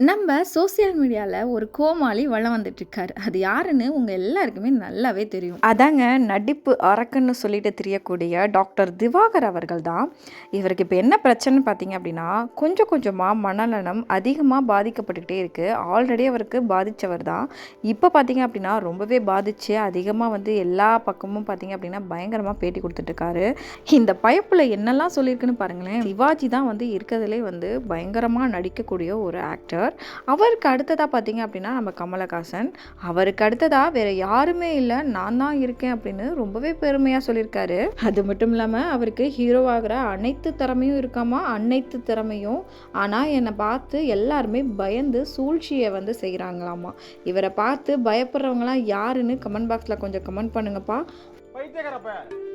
நம்ம சோசியல் மீடியாவில் ஒரு கோமாளி வளம் வந்துட்டுருக்காரு. அது யாருன்னு உங்கள் எல்லாருக்குமே நல்லாவே தெரியும். அதாங்க நடிப்பு அரக்கன்னு சொல்லிட்டு தெரியக்கூடிய டாக்டர் திவாகர் அவர்கள் தான். இவருக்கு இப்போ என்ன பிரச்சனை பார்த்தீங்க அப்படின்னா கொஞ்சம் கொஞ்சமாக மனநலம் அதிகமாக பாதிக்கப்பட்டுக்கிட்டே இருக்குது ஆல்ரெடி அவருக்கு பாதித்தவர் தான். இப்போ பார்த்தீங்க அப்படின்னா ரொம்பவே பாதித்து அதிகமாக வந்து எல்லா பக்கமும் பார்த்தீங்க அப்படின்னா பயங்கரமாக பேட்டி கொடுத்துட்ருக்காரு இந்த பயப்பில் என்னெல்லாம் சொல்லியிருக்குன்னு பாருங்களேன். சிவாஜி தான் வந்து இருக்கிறதுலே வந்து பயங்கரமாக நடிக்கக்கூடிய ஒரு ஆக்டர் அவருக்கு அடுத்ததாக பார்த்தீங்க அப்படின்னா நம்ம கமலஹாசன். அவருக்கு அடுத்ததாக வேறு யாருமே இல்லை நான் தான் இருக்கேன் அப்படின்னு ரொம்பவே பெருமையாக சொல்லியிருக்காரு. அது மட்டும் இல்லாமல் அவருக்கு ஹீரோவாகிற அனைத்து திறமையும் இருக்காமா? அனைத்து திறமையும். ஆனால் என்னை பார்த்து எல்லாருமே பயந்து சூழ்ச்சியை வந்து செய்கிறாங்களாமா இவரை பார்த்து பயப்படுறவங்களாம் யாருன்னு கமெண்ட் பாக்ஸில் கொஞ்சம் கமெண்ட் பண்ணுங்கப்பா. பைத்தியக்காரப்ப.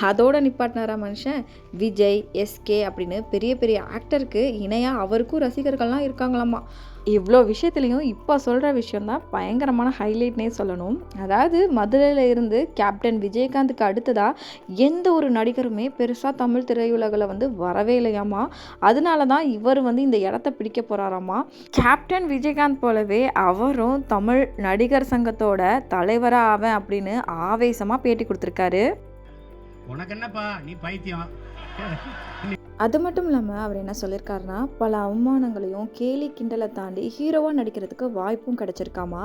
அதோட நிப்பாட்டினாரா மனுஷன்? விஜய் எஸ்கே அப்படின்னு பெரிய பெரிய ஆக்டருக்கு இணையாக அவருக்கும் ரசிகர்கள்லாம் இருக்காங்களாமா. இவ்வளோ விஷயத்துலையும் இப்போ சொல்கிற விஷயந்தான் பயங்கரமான ஹைலைட்னே சொல்லணும். அதாவது மதுரையில் இருந்து கேப்டன் விஜயகாந்துக்கு அடுத்ததாக எந்த ஒரு நடிகருமே பெருசாக தமிழ் திரையுலகில் வந்து வரவே இல்லையாமா அதனால தான் இவர் வந்து இந்த இடத்த பிடிக்க போகிறாராமா கேப்டன் விஜயகாந்த் போலவே அவரும் தமிழ் நடிகர் சங்கத்தோட தலைவராக ஆவேன் அப்படின்னு ஆவேசமாக பேட்டி கொடுத்துருக்காரு. உனக்கு என்னப்பா? நீ பைத்தியம். அது மட்டும் இல்லாமல் அவர் என்ன சொல்லியிருக்காருன்னா பல அவமானங்களையும் கேலி கிண்டலை தாண்டி ஹீரோவாக நடிக்கிறதுக்கு வாய்ப்பும் கிடச்சிருக்காமா?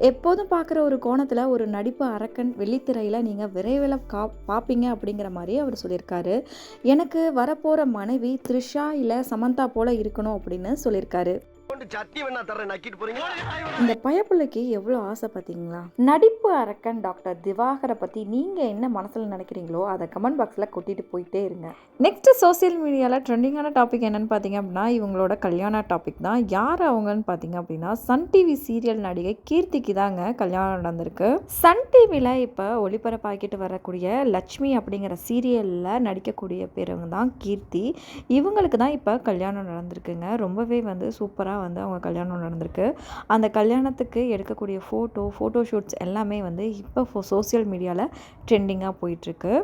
எப்போதும் பார்க்குற ஒரு கோணத்தில் ஒரு நடிப்பு அரக்கன் வெள்ளித்திரையில் நீங்கள் விரைவில் கா பார்ப்பீங்க அப்படிங்கிற மாதிரி அவர் சொல்லியிருக்காரு எனக்கு வரப்போகிற மனைவி த்ரிஷா இல்லை சமந்தா போல் இருக்கணும் அப்படின்னு சொல்லியிருக்காரு இந்த பயப்புள்ளைக்கு எவ்வளோ ஆசை பார்த்தீங்களா நடிப்பு அரக்கன் டாக்டர் திவாகரை பற்றி நீங்கள் என்ன மனசில் நினைக்கிறீங்களோ அதை கமெண்ட் பாக்ஸில் கொட்டிட்டு போயிட்டே இருங்க. நெக்ஸ்ட் சோஷியல் மீடியாவில் ட்ரெண்டிங்கான டாபிக் என்னன்னு பார்த்தீங்க அப்படின்னா இவங்களோட கல்யாண டாபிக் தான். யார் அவங்கன்னு பார்த்தீங்க அப்படின்னா சன் டிவி சீரியல் நடிகை கீர்த்திக்கு தாங்க கல்யாணம் நடந்திருக்கு. சன் டிவியில் இப்போ ஒளிபரப்பாக்கிட்டு வரக்கூடிய லட்சுமி அப்படிங்கிற சீரியலில் நடிக்கக்கூடிய பேருங்க தான் கீர்த்தி. இவங்களுக்கு தான் இப்போ கல்யாணம் நடந்திருக்குங்க. ரொம்பவே வந்து சூப்பராக வந்து அவங்க கல்யாணம் நடந்திருக்கு. அந்த கல்யாணத்துக்கு எடுக்கக்கூடிய ஃபோட்டோ ஃபோட்டோ ஷூட்ஸ் எல்லாமே வந்து இப்போ சோசியல் மீடியாவில் ட்ரெண்டிங்காக போயிட்டுருக்கு